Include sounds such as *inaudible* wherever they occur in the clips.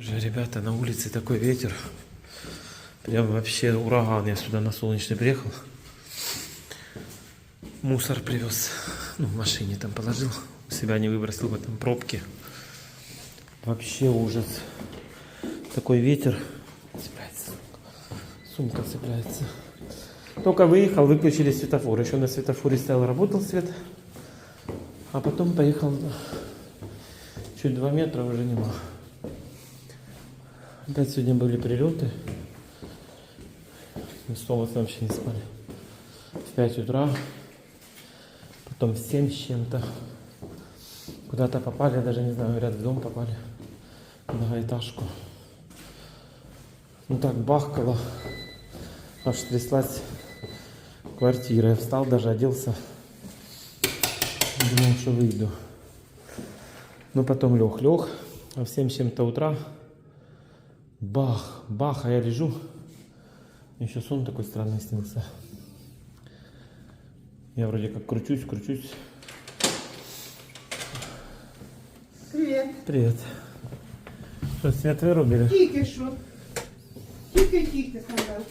Уже, ребята, на улице такой ветер. Прям вообще ураган. Я сюда на солнечный приехал. Мусор привез. Ну, в машине там положил. Себя не выбросил в этом пробке. Вообще ужас. Такой ветер. Цепляется. Сумка цепляется. Только выехал, выключили светофор. Еще на светофоре стоял, работал свет. А потом поехал чуть 2 метра уже нема. Опять сегодня были прилеты. Мы с Томасом вообще не спали. В 5 утра. Потом в 7 с чем-то. Куда-то попали, я даже не знаю, говорят, в дом попали. Многоэтажку. Ну так бахкало. Аж тряслась квартира. Я встал, даже оделся. Думал, что выйду. Но потом лег, лег. А в 7 с чем-то утра бах, бах, а я лежу. Еще сон такой странный снился. Я вроде как кручусь, кручусь. Привіт. Привет. Что, свет вырубили? Тільки що. Тільки-тільки сказав.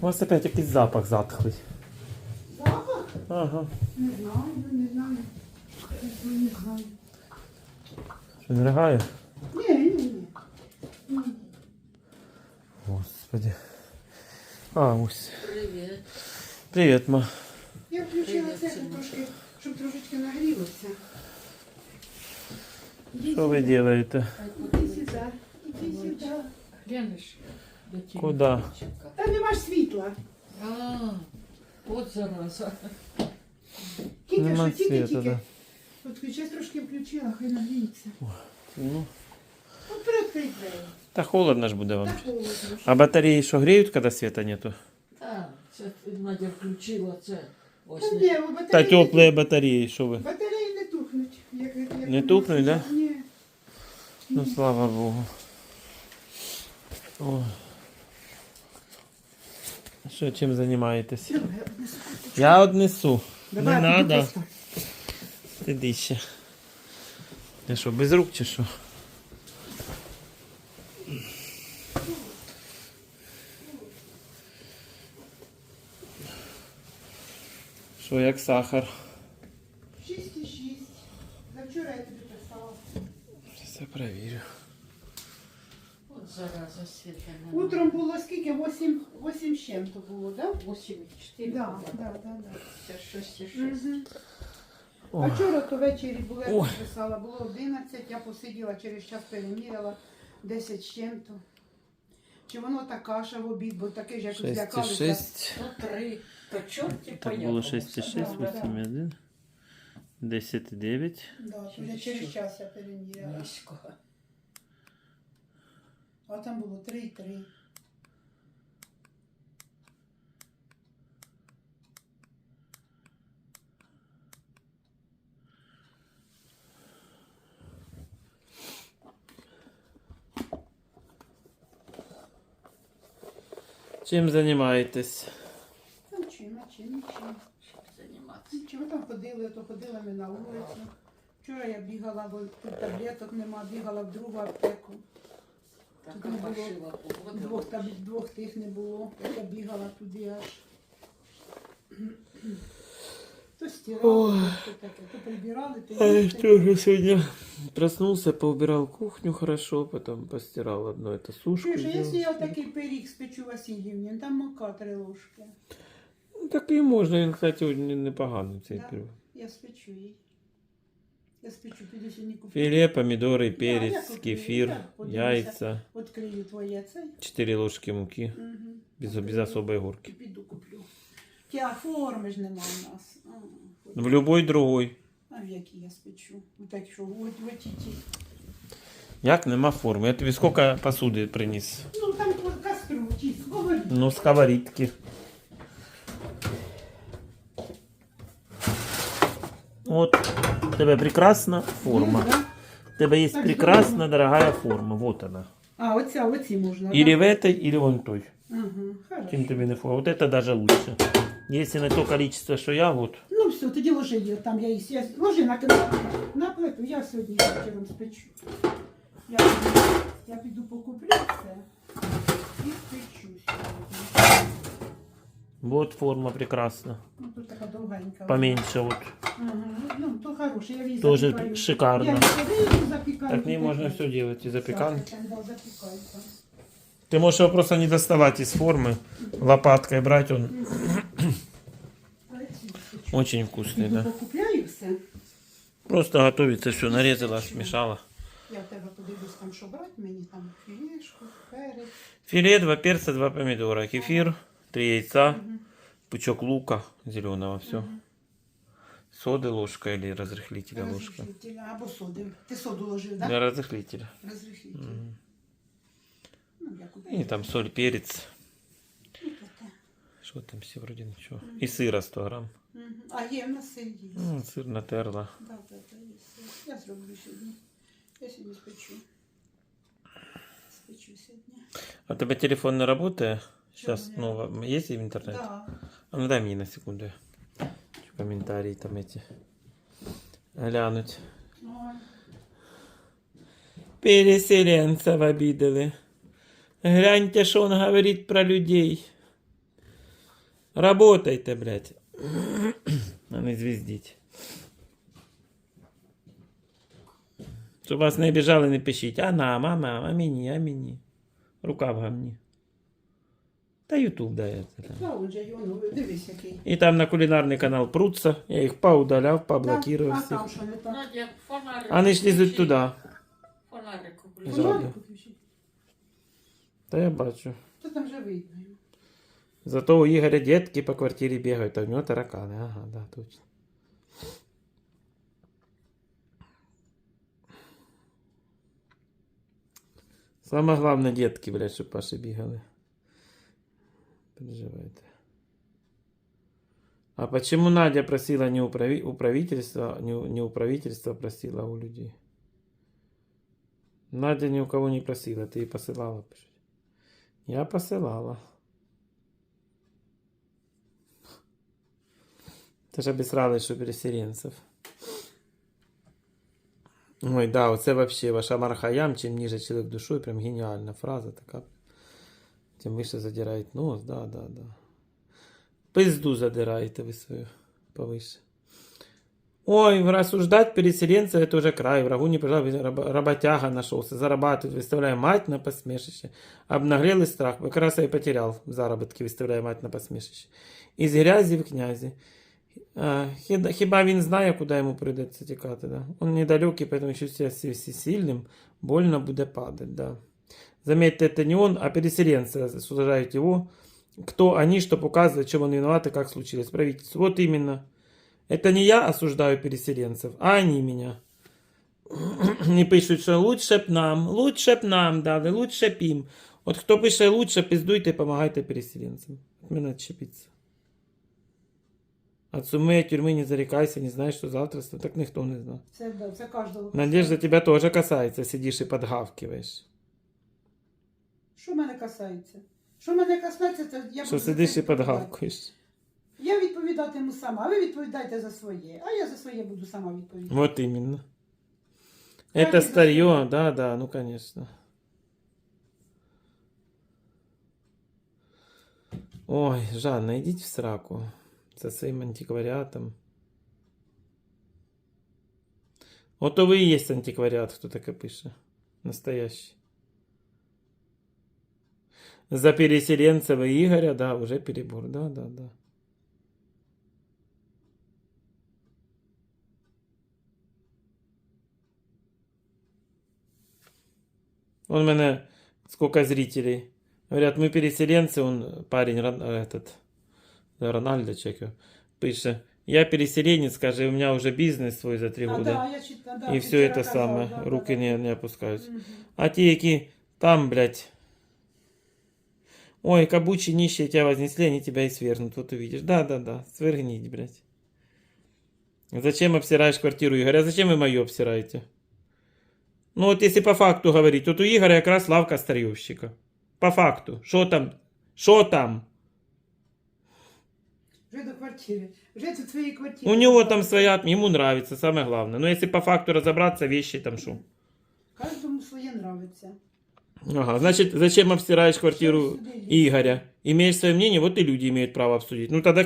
У вас опять якийсь запах затхлий. Запах? Ага. Не знаю, не знаю. Не знаю. Що не ригає? Господи. А, ось. Привіт. Привет, ма. Я включила Привіт, це синок. трошки, щоб трошечки нагрілося. Що ви робите? Іди сюди, іди сюди. Глянеш до тіла. Куда? дівчинка. Та нема ж світла. А, от зараза. Тільки Нема що, тільки, світу, тільки. да. От ключа трошки включила, хай нагріється. Ну, От привідкрий двері. Та холодно ж буде вам. А батареї що греють, коли света нету? Так, це Надя включила це. Ось Та ні, у Та теплі батареї, що ви? Батареї не тухнуть. Як, як Не тухнуть, да? Ні. Ну, слава Богу. О. Що, чим займаєтесь? Я однесу. Не надо. Іди ще. Ти що, без рук чи що? Що, як сахар? 6,6. Завчора я тобі писала. Зараз я перевірю. От зараза світа. Утром було скільки? 8, 8 з чим-то було, так? 8,4. Да, да, да, да. Це 6,6. Мгм. О. А вчора то ввечері було, я писала, було 11, я посиділа, через час переміряла 10 з чим-то. Чи воно та каша в обід, бо таке ж якось злякалися. 6,6. Ну, 3. То чорті Так було 6,6, Да, да. 8,1. 10,9. Да, то я через час я переміряла. Низько. А там було 3,3. Чим займаєтесь? Та чим, а чим, чим. Щоб займатися. Чого там ходили, то ходили ми на вулицю. Вчора я бігала, бо тут таблеток нема, бігала в другу аптеку. Тут не було. Двох, там, двох тих не було. Я бігала туди аж. То стирали, то таке, то прибирали, то А я їсти. тоже сегодня проснулся, поубирал кухню хорошо, потом постирал одну эту сушку. Сделал. якщо я такий пиріг спечу Васильівні, там мука три ложки. Ну, так і можна, він, кстати, не- непоганий цей Да? пирог. Я спечу їй. Я спечу, піду сьогодні куплю. Філе, помідори, Да, я перець, куплю, кефір, я подивлюся. яйця, Відкрию твоє цей. 4 ложки муки, Угу. без, без особої горки. Піду куплю. Тя форми ж нема у нас. А, Ну, В любой другой. А в якій я спечу? Так що, от в оті ті. Як нема форми? Я тобі скільки посуди приніс? Ну там кастру, ті, говори. Ну, сковорідки. Вот, у тебе прекрасна форма. Ну, да. У тебе є Так, прекрасна, здорово. дорогая форма. Вот она. А, оця, оці можна. Или да? в этой, или вон той. Ага, хорошо. Чем тебе не форма. Вот это даже лучше. Если на то количество, что я, вот. Ну все, тоді ложи її там, я їсть. Я... Ложи на, на, на плиту, я сьогодні вечором спечу. Я, Я піду покуплю це і спечу сьогодні. Вот форма прекрасна. Ну, тут така довгенька. Поменьше вот. Ага, ну, то хороше, я її Тоже запікаю. шикарно. Я її запікаю. Так в ней тут можно таке. все делать. И запеканки. Сахар, да, запікаю там. Ты можешь его просто не доставать из формы. Лопаткой брать он А ці спечу. очень вкусный, Піду да. покупляю все. Просто готовится все, нарезала, смешала. Я в тебе подивлюсь там, що брати мені, там філешку, перець. Филе, два перца, два помидора, кефир, три яйца, пучок лука зеленого, все. Соды ложка или разрыхлителя ложка. Розріхлителя або соди. Ти соду ложив, так? Для разрыхлителя. Розріхлитель. Мгм. Ну, я купила. И там соль, перец. Ну, таке. Что там все вроде ничего. И сыра 100 грамм. Мгм. А є в нас сир є. Ну, сыр натерла. Да, да, да, є сир. Я зроблю сьогодні. Я сьогодні спечу. Спечу сьогодні. А у тебя телефон не работает? Сейчас Чё у снова. Есть в интернете? Да. А ну дай мне на секунду. Хочу комментарии там эти. Глянуть. Ой. Переселенцев обидели. Гляньте, что он говорит про людей. Работайте, блядь. А не звездіть. Щоб вас не обіжали, не пишіть. А нам, а нам, а мені, а мені. Рука в гамні. Та Ютуб дається там. Да, он же його, ну, дивись який. І там на кулінарний канал пруться. Я їх поудаляв, Да, поблокував а всіх. там що не так? Надя, фонарик. Вони ж лізуть включи. туди. Фонарик Жаль. включи. Фонарик включи. Та я бачу. То там вже видно. Зато у Игоря детки по квартире бегают, а у него тараканы. Ага, да, точно. Самое главное, детки, блядь, чтобы Паши бегали. Переживайте. А почему Надя просила не у, прави- у правительства, не, у- не у правительства просила, а у людей? Надя ни у кого не просила, ты и посылала. пишет. Я посылала. Ти ж обісрали, що переселенців. Ой, да, оце вообще ваша мархаям, чим ниже чоловік душою, прям геніальна фраза така. Тим вище задирають нос, да, да, да. Пизду задираєте ви свою повыше. Ой, рассуждать переселенца это уже край. Врагу не пожал, раб- работяга нашелся. Зарабатывает, выставляя мать на посмешище. Обнаглел и страх. Как раз я и потерял в заработке, выставляя мать на посмешище. Из грязи в князі. А, хіба- Хіба він знає, куди йому прийдеться тікати, да? Он недалекий, поэтому чувствует себя сильным, больно буде падать, да. Заметьте, это не он, а переселенцы осуждают его. Кто они, что показывает, чем он виноват и как случилось. Правительство. Вот именно. Это не я осуждаю переселенцев, а они меня. Не пишуть, що лучше б нам, лучше б нам дали, лучше б їм. От хто пише лучше, пиздуйте, помагайте переселенцям. От мене відчепиться. От суми тюрьмы не зарекайся, не знаешь, что завтра, так никто не знает. Це, да, це кожного. Надежда тебя тоже касается, сидишь и подгавкиваешь. Що мене касається? Що мене касається, це я Что буду за сидишь це и відповідати. подгавкаешь. Я відповідатиму сама, а ви відповідайте за своє. А я за своє буду сама відповідати. Вот именно. Каждый Это за старье, да, да, ну конечно. Ой, Жанна, идите в сраку со своим антиквариатом. Вот то вы и есть антиквариат, кто так и пишет. Настоящий. За переселенцева Игоря, да, уже перебор, да, да, да. Он мене сколько зрителей. Говорят, мы переселенцы, он парень, э, этот, Рональдо Чекio, пише, я переселенец, скажи, у меня уже бизнес свой за три А, года. да, я читала, да, и все это казав, самое, да, руки да, не, не опускаются. Мгм. А те, які там, блядь, ой, кабучи нищие тебя вознесли, они тебя и свергнут, вот увидишь. Да, да, да, свергните, блядь. Зачем обсираешь квартиру Игоря? А зачем вы мою обсираете? Ну вот если по факту говорить, вот у Игоря как раз лавка старьевщика. По факту. Что там? Что там? Вже до квартири. Вже до твоєї квартири. У него там своя, ему нравится, самое главное. Но если по факту разобраться, вещи там шо. Кожному своє нравиться. Ага, значит, зачем обстираешь квартиру Игоря? Имеешь свое мнение, вот и люди имеют право обсудить. Ну тогда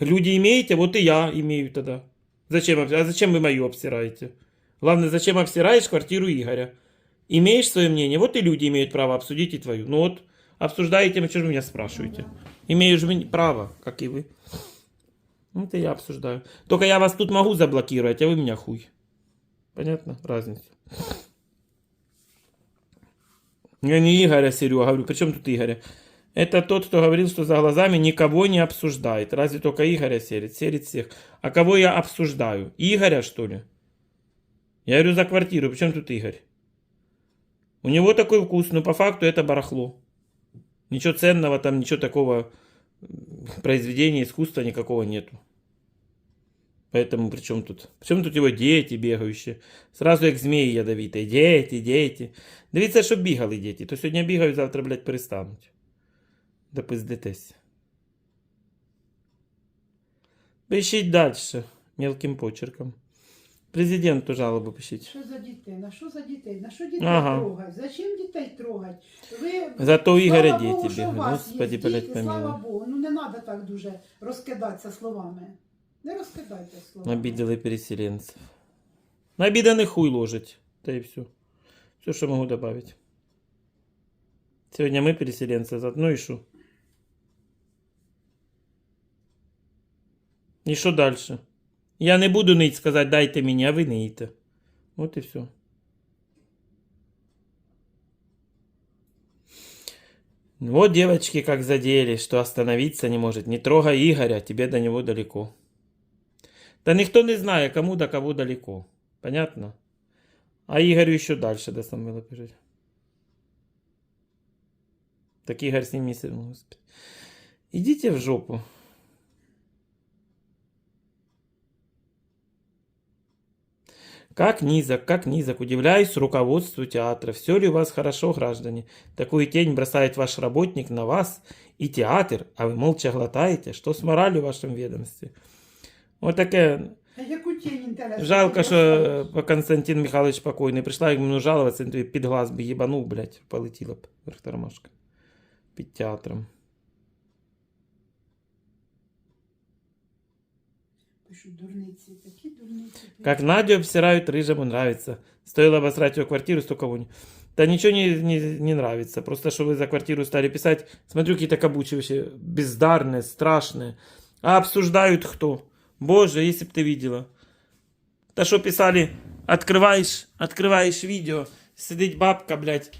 люди имеете, вот и я имею тогда. Зачем, а зачем вы мою обстираете? Главное, зачем обстираешь квартиру Игоря? Имеешь свое мнение, вот и люди имеют право обсудить и твою. Ну вот, обсуждаете, ну что же вы меня спрашиваете? Имею же вы право, как и вы. Ну, это я обсуждаю. Только я вас тут могу заблокировать, а вы меня хуй. Понятно? Разница. Я не Игоря Серега говорю. Причем тут Игоря? Это тот, кто говорил, что за глазами никого не обсуждает. Разве только Игоря серит? Серит всех. А кого я обсуждаю? Игоря, что ли? Я говорю за квартиру. Причем тут Игорь? У него такой вкус, но по факту это барахло. Ничего ценного там, ничего такого произведения искусства никакого нету. Поэтому при чем тут? Причем тут его дети бігаючі? Сразу як змії ядовіті. Діти, діти. Дивіться, щоб бігали діти. То сьогодні бігають, завтра, блядь, перестануть. Да пиздитесь. Пишіть далі. Мелким почерком. Президенту жалобу пишіть. Що за дітей? На що за дітей? На що дітей Ага. трогать? Зачем дітей трогать? Ви Зато у Ігоря діти бігають. Господи, блядь, слава. Богу. Ну не треба так дуже розкидатися словами. Не розкидайте словами. Обидели переселенцев. На обиданный хуй ложить. Да и все. Все, что могу добавить. Сегодня мы переселенцы. за- Ну и что? И что дальше? Я не буду ныть сказать, дайте мне, а вы ныйте. Вот и все. Вот девочки как задели, что остановиться не может. Не трогай Игоря, тебе до него далеко. Да никто не знает, кому до кого далеко. Понятно? А Игорю еще дальше до Самвела бежать. Так Игорь с ним не сильно успеет. Идите в жопу. Как низок, как низок, удивляюсь руководству театра. Все ли у вас хорошо, граждане? Такую тень бросает ваш работник на вас и театр, а вы молча глотаете. Что с моралью в вашем ведомстве? Вот такая А яку тінь інтересу? Жалко, Ти що розкажеш? е, Константин Михайлович покойний. Прийшла йому жалуватися, він тобі під глаз би їбанув, блядь, полетіла б верхтормашка. Під театром. Пишуть дурниці, такі дурниці. Как Надю обсирают, рыжему нравится. Стоило обосрать ее квартиру, столько вони. Да ничего не, не, не нравится. Просто что вы за квартиру стали писать. Смотрю, какие-то кабучи вообще бездарные, страшные. А обсуждают кто? Боже, если б ты видела. Да что писали, открываешь, открываешь видео, сидит бабка, блядь,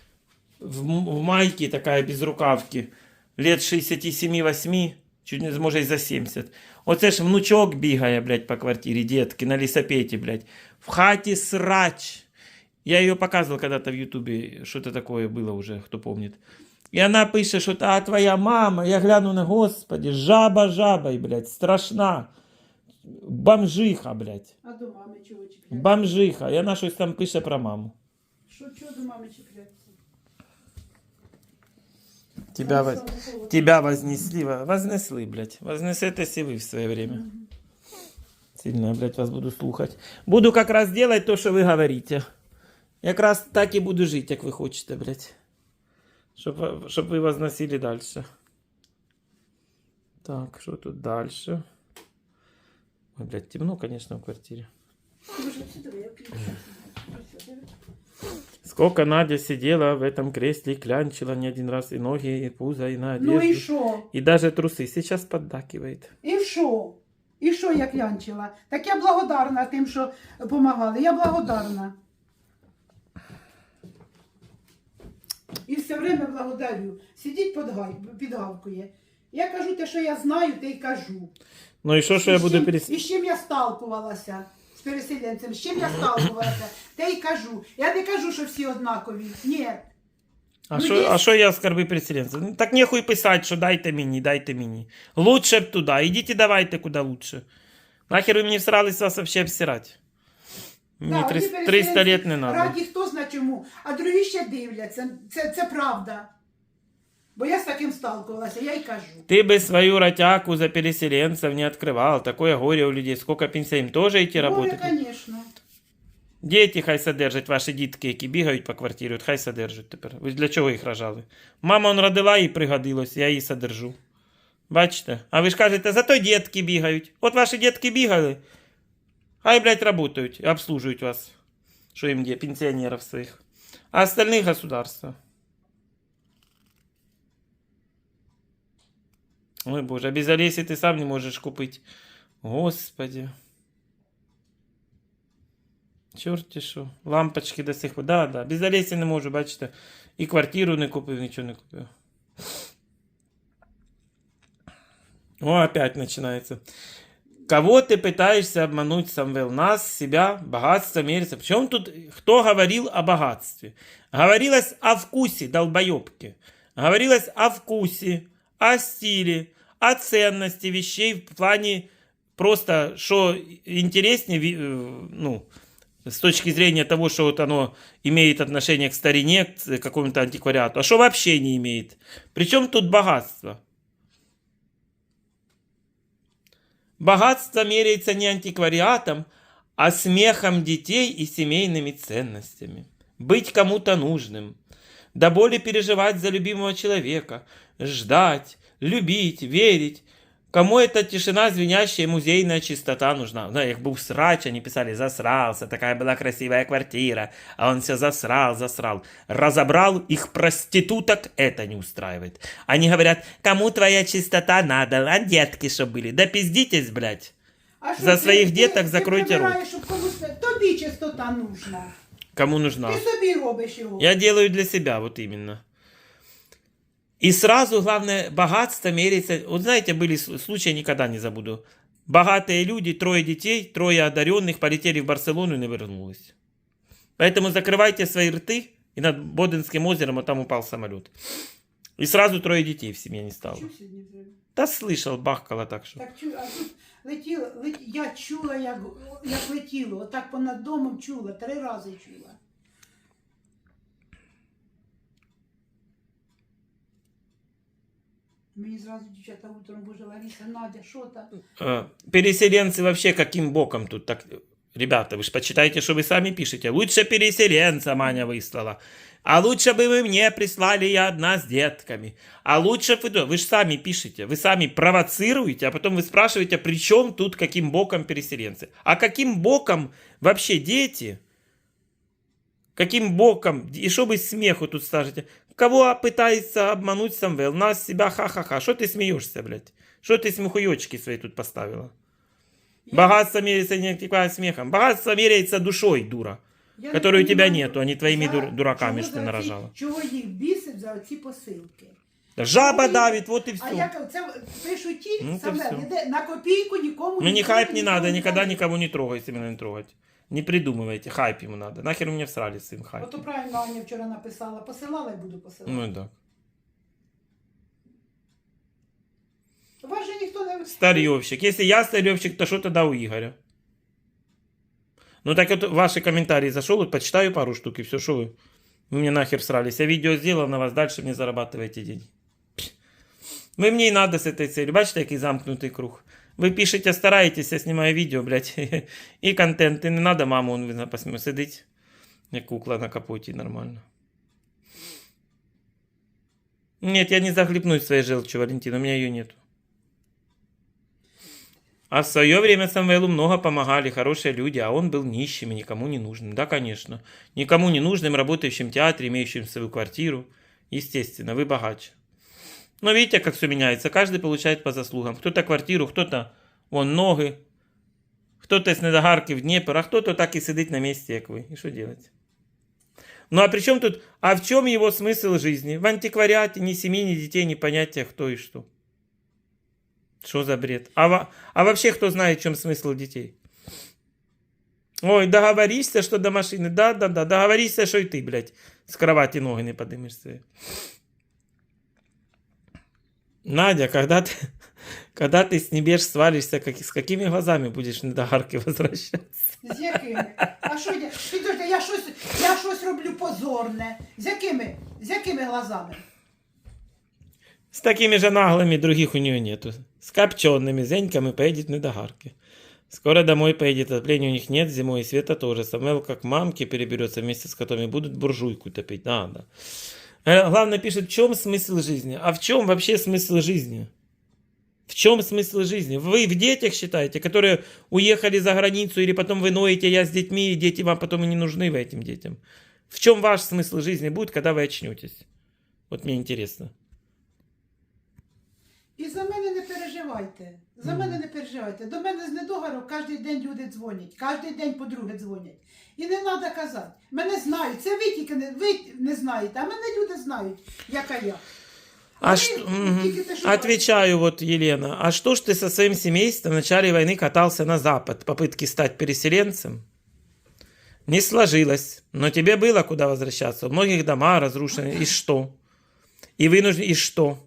в, м- в майке такая без рукавки, лет 67-8, чуть не може й за 70. Оце ж внучок бігає, блядь, по квартирі, детки, на лісопеті, блядь. В хаті срач. Я ее показывал когда-то в Ютубе, что-то такое было уже, кто помнит. И она пишет, что а твоя мама, я гляну на Господи, жаба жабой, блядь, страшна. Бомжиха, блядь. А до мами чого чіпляться? Бомжиха. І вона щось там пише про маму. Що чого до мами чіпляться? Тебя, Ой, воз... слава Богу. Тебя вознесли, во- вознесли, блядь. Вознесетесь и вы в свое время. Сильно я, блядь, вас буду слухать. Буду как раз делать то, что вы говорите. Як раз так и буду жить, як ви хочете, блядь. Щоб, ви- щоб ви возносили дальше. Так, что тут дальше? Ой, блядь, темно, конечно, в квартире. Може, сюди, я включу. Ось, диви. Сколько Надя сидела в этом кресле и клянчила не один раз и ноги, и пузо, и на одежду. Ну і що? И даже трусы. Сейчас поддакивает. І що? І що я клянчила? Так я благодарна тим, що допомагали. Я благодарна. І все время благодарю. Сидіть під, гай, під гавкою. Я кажу те, що я знаю, те й кажу. Ну и что, что я І буду чим- перес... І з чим я сталкувалася з переселенцем, з чим я сталкувалася, те й кажу. Я не кажу, що всі однакові. Ні. А Ну, що є- а що я скарби переселенців? Ну, Так нехуй писати, що дайте мені, дайте мені. Лучше б туди. Ідіть давайте куди лучше. Нахер ви мені всрались вас вообще обсирати? Мені Да, 300, одні 300 лет переселенці не надо. Раді хто зна чому, а другі ще дивляться. Це, це правда. Бо я з таким сталкувалася, я й кажу. Ты бы свою ротяку за переселенцев не открывал. Такое горе у людей. Сколько пенсий им тоже идти Горе, работать? звісно. Діти хай содержать, ваші дітки, які бігають по квартирі, от хай содержать тепер. Ви для чого їх рожали? Мама он родила і пригодилось, я її содержу. Бачите? А ви ж кажете, зато дітки бігають. От ваші дітки бігали, хай, блядь, работають і обслужують вас. Що їм де, пенсіонерів своїх. А остальних государство. Ой, Боже, а без Олесі ти сам не можеш купити. Господи. Чорті що. Лампочки до сих пор. Да, да. Без Олесі не можу, бачите. І квартиру не купив, нічого не купив. О, опять начинается. Кого ты пытаешься обмануть, Самвел? Нас, себя, богатство, мерится. Причем тут кто говорил о богатстве? Говорилось о вкусе, долбоебки. Говорилось о вкусе, о стиле, о ценности вещей в плане просто, что интереснее, э, ну, с точки зрения того, что вот оно имеет отношение к старине, к какому-то антиквариату, а что вообще не имеет. Причем тут богатство? Богатство меряется не антиквариатом, а смехом детей и семейными ценностями. Быть кому-то нужным До боли переживать за любимого человека. Ждать, любить, верить. Кому эта тишина, звенящая музейная чистота нужна? Да, их был срач, они писали, засрался, такая была красивая квартира, а он все засрал, засрал. Разобрал их проституток, это не устраивает. Они говорят, кому твоя чистота надо, а детки что были? Да пиздитесь, блядь. А що За ти- своїх ти- діток ти закройте рот. прибираєш, щоб комусь не- Тобі чистота нужна. Кому нужна? Ти собі робиш його. Я делаю для себя, вот именно. И сразу, главное, богатство меряется. Вот знаете, были случаи, никогда не забуду. Богатые люди, трое детей, трое одаренных полетели в Барселону и не вернулись. Поэтому закрывайте свои рты, и над Боденским озером, а там упал самолет. И сразу трое детей в семье не стало. Да слышал, бахкало так что. Так чу, а тут летіло, лет... я чула, як, як летіло, отак понад домом чула, три рази чула. Мені зразу дівчата утром, боже, Лариса, Надя, що там? Э, Переселенцы вообще каким боком тут так? Ребята, вы же почитайте, что вы сами пишете. Лучше переселенца Маня выслала. А лучше бы вы мне прислали я одна с детками. А лучше вы... Вы же сами пишете, вы сами провоцируете, а потом вы спрашиваете, при чем тут каким боком переселенцы? А каким боком вообще дети? Каким боком? И что вы смеху тут скажете? Кого пытается обмануть Самвел? Нас, себя, ха-ха-ха. Что ты смеешься, блядь? Что ты смехуёчки свои тут поставила? Богатство меряется не антикварным смехом. Богатство меряется душой, дура. Я не Которой у тебя понімаю, нету, а не твоими за- дур- дураками, чого что ты за оці- нарожала. Чого їх бісить за оці посилки? Жаба Ой, давит, вот и А все. я кажу, це пишу ті, Ну, саме, це все. ніде на копійку нікому Мне нікому хайп не нікому надо, никогда дали. никого не трогай, если меня не трогать. Не придумывайте, хайп ему надо. Нахер мне всрали с своим хайпом. Ото правильно Аня вчора написала, посилала і буду посилати. Ну да. Вас же ніхто не... Старьевщик. Если я старьевщик, то что тогда у Игоря? Ну так вот ваши комментарии зашел, вот почитаю пару штук и все, что вы? Вы мне нахер срались. Я видео сделал на вас, дальше мне зарабатываете деньги. Пф. Вы мне и надо с этой целью. Бачите, який замкнутий круг. Ви пишете, стараєтесь, я знімаю відео, блядь, *laughs* і контент, і не надо маму он на посмі сидить, як кукла на капоті, нормально. Нет, я не захлебнусь своей желчью, Валентина, у меня ее нету. А в свое время Самвелу много помогали, хорошие люди, а он был нищим и никому не нужным. Да, конечно. Никому не нужным, работающим в театре, имеющим свою квартиру. Естественно, вы богаче. Но видите, как все меняется. Каждый получает по заслугам. Кто-то квартиру, кто-то вон ноги, кто-то с недогарки в Днепр, а кто-то так и сидит на месте, как вы. И что делать? Ну а при чем тут, а в чем его смысл жизни? В антиквариате ни семьи, ни детей, ни понятия, кто и что. Что за бред? А, а вообще кто знает, в чем смысл детей? Ой, договоришься, что до машины. Да, да, да, договоришься, что и ты, блядь, с кровати ноги не поднимешь свои. Надя, когда ты, *laughs* когда ты с небес свалишься, как, с какими глазами будешь на догарки *laughs* возвращаться? З якими? А що я? Підожди, я щось, я щось роблю позорне. З якими? З якими глазами? С такими же наглыми других у нее нету. С копчеными зеньками поедет на догарки. Скоро домой поедет, отопления у них нет, зимой и света тоже. Самвел как к мамке переберется вместе с котами, будут буржуйку топить. Надо. Э, Главное пишет, в чем смысл жизни? А в чем вообще смысл жизни? В чем смысл жизни? Вы в детях считаете, которые уехали за границу, или потом вы ноете, я с детьми, и дети вам потом и не нужны вы этим детям? В чем ваш смысл жизни будет, когда вы очнетесь? Вот мне интересно. І за мене не переживайте За мене не переживайте. До мене з недогару кожен день люди дзвонять, кожен день подруги дзвонять. І не треба казати. Мене знають. Це ви тільки не, ви не знаєте, а мене люди знають, яка я. А Они что, тільки те, що Отвечаю вот, Елена, а что ж ты со своим семейством в начале войны катался на запад, попытки стать переселенцем? Не сложилось, но тебе было куда возвращаться. У многих дома разрушены, и что? И вынуждены, и что?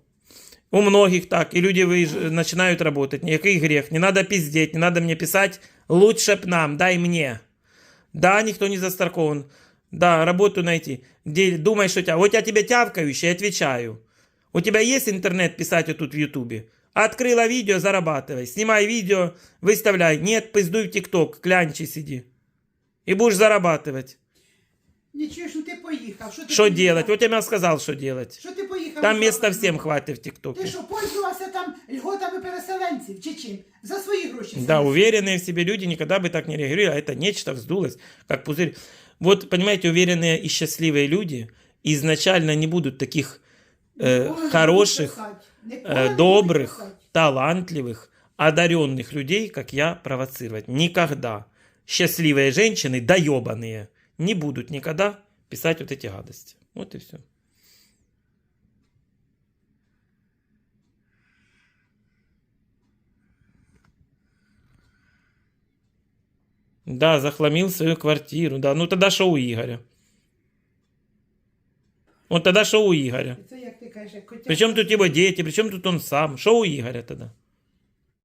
У многих так, и люди выезж- начинают работать. Никакой грех, не надо пиздеть, не надо мне писать, лучше б нам, дай мне. Да, никто не застрахован. Да, работу найти. Где, думай, что у тебя... Вот я тебе тявкающий, отвечаю. У тебя есть интернет писать вот тут в Ютубе? Открыла видео, зарабатывай. Снимай видео, выставляй. Нет, пиздуй в ТикТок, клянчи сиди. И будешь зарабатывать. Нічого, що ти поїхав. Що ти Что поїхав? делать? Вот я тебе сказал, что делать. Що ти поїхав? Там за места кордон? всем хватит в Ти ТикТоке. що, пользувався там льготами переселенців чи чим? За свої гроші. Да, собі. уверенные в себе люди никогда бы так не реагировали, а это нечто вздулось, как пузырь. Вот, понимаете, уверенные и счастливые люди изначально не будут таких э, Ніколи не хороших, будуть писати. Ніколи э, не будуть добрых, писати. талантливых, одаренных людей, как я, провоцировать. Никогда. Счастливые женщины, доебанные, не будут никогда писать вот эти гадости. Вот и все. Да, захламил свою квартиру. Да, ну тогда что у Игоря? Вот тогда что у Игоря? Це як ти кажеш, як котя. Причем тут его дети, причем тут он сам? Что у Игоря тогда?